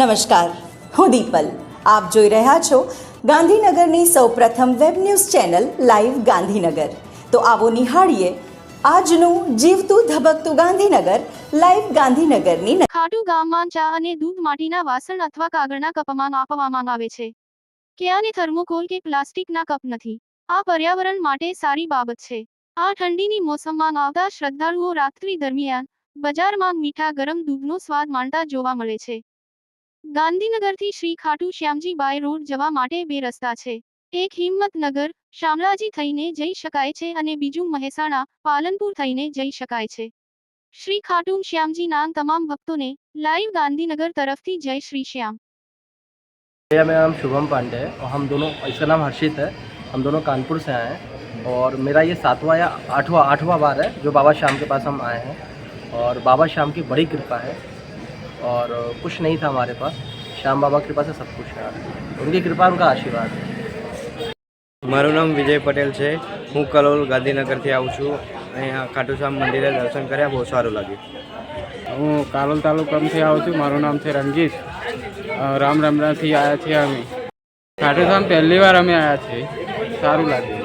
નમસ્કાર. હું દીપલ. આપ જોઈ રહ્યા છો ગાંધીનગરની સૌપ્રથમ web news channel live Gandhinagar. તો આવો નિહાળીએ આજનું જીવતું ધબકતું ગાંધીનગર લાઈવ ગાંધીનગરની ખાટુ ગામમાં ચા અને દૂધ માટીના વાસણ અથવા કાગળના કપમાં આપવામાં આવે છે. કે આને થર્મોકોલ કે પ્લાસ્ટિકના કપ નથી. આ પર્યાવરણ માટે સારી બાબત છે. આ ઠંડીની મોસમમાં આવતા શ્રદ્ધાળુઓ રાત્રિ દરમિયાન બજારમાં મીઠા ગરમ દૂધનો સ્વાદ માણતા જોવા મળે છે. गांधीनगर थी ગાંધીનગરથી શ્રી ખાટુ શ્યામજી બાય રોડ જવા માટે બે રસ્તા છે. એક હિંમતનગર, શામળાજી થઈને જઈ શકાય છે અને બીજું મહેસાણા, પાલનપુર जई शकाय छे श्री खाटू श्यामजी नाम तमाम भक्तों ने लाइव गांधीनगर तरफ़ थी जय श्री श्याम मेरा नाम शुभम पांडे है और हम दोनों इसका नाम हर्षित है। हम दोनों कानपुर से आए हैं और मेरा ये सातवां या आठवां आठवां बार है जो बाबा श्याम के पास हम आए हैं और बाबा श्याम की बड़ी कृपा है। और कुछ नहीं था हमारे पास श्याम बाबा की कृपा से सब कुछ है उनकी कृपा उनका आशीर्वाद है મારું નામ વિજય પટેલ છે હું કલોલ ગાંધીનગરથી આવું છું અહીંયા ખાટુશ્યામ મંદિરે દર્શન કર્યા બહુ સારું લાગ્યું હું કાલોલ તાલુકામાંથી આવું છું મારું નામ છે રંગીત અ, રામ રમરાથી આવ્યા છીએ અમે ખાટુશ્યામ પહેલી વાર અમે આવ્યા છીએ સારું લાગ્યું